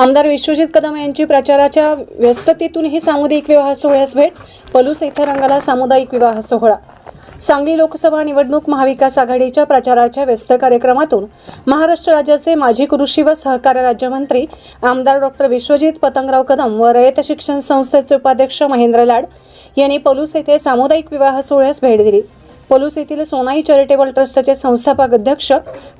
आमदार विश्वजित कदम यांची प्रचाराच्या व्यस्ततेतूनही सामुदायिक विवाह सोहळ्यास भेट पलूस येथे रंगाला सामुदायिक विवाह सोहळा. सांगली लोकसभा निवडणूक महाविकास आघाडीच्या प्रचाराच्या व्यस्त कार्यक्रमातून महाराष्ट्र राज्याचे माजी कृषी व सहकार राज्यमंत्री आमदार डॉक्टर विश्वजित पतंगराव कदम व रयत शिक्षण संस्थेचे उपाध्यक्ष महेंद्र लाड यांनी पलूस येथे सामुदायिक विवाह सोहळ्यास भेट दिली. पलूस येथील सोनाई चॅरिटेबल ट्रस्टचे संस्थापक अध्यक्ष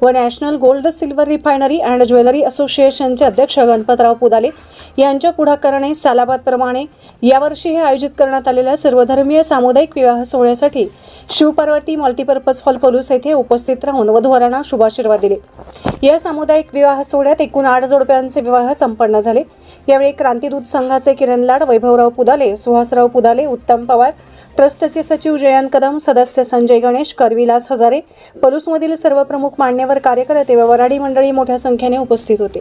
व national gold silver refinery and jewellery असोसिएशनचे अध्यक्ष गणपतराव पुदाले यांच्या पुढाकाराने सालाबादप्रमाणे यावर्षी हे आयोजित करण्यात आलेल्या सर्वधर्मीय सामुदायिक विवाह सोहळ्यासाठी शिवपार्वती मल्टीपर्पज हॉल पलूस येथे उपस्थित राहून वधूवरांना शुभाशीर्वाद दिले. या सामुदायिक विवाह सोहळ्यात एकूण आठ जोडप्यांचे विवाह संपन्न झाले. यावेळी क्रांतीदूत संघाचे किरण लाड वैभवराव पुदाले सुहासराव पुदाले उत्तम पवार ट्रस्टचे सचिव जयंत कदम सदस्य संजय गणेश करविलास हजारे पलूसमधील सर्व प्रमुख मान्यवर कार्यकर्ते व वराडी मंडळी मोठ्या संख्येने उपस्थित होते.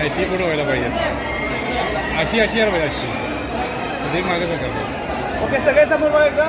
नाही ती कुठं व्हायला पाहिजे. अशी अशी यार पाहिजे अशी. मागे सगळं ओके सगळे समोर बघा एकदा.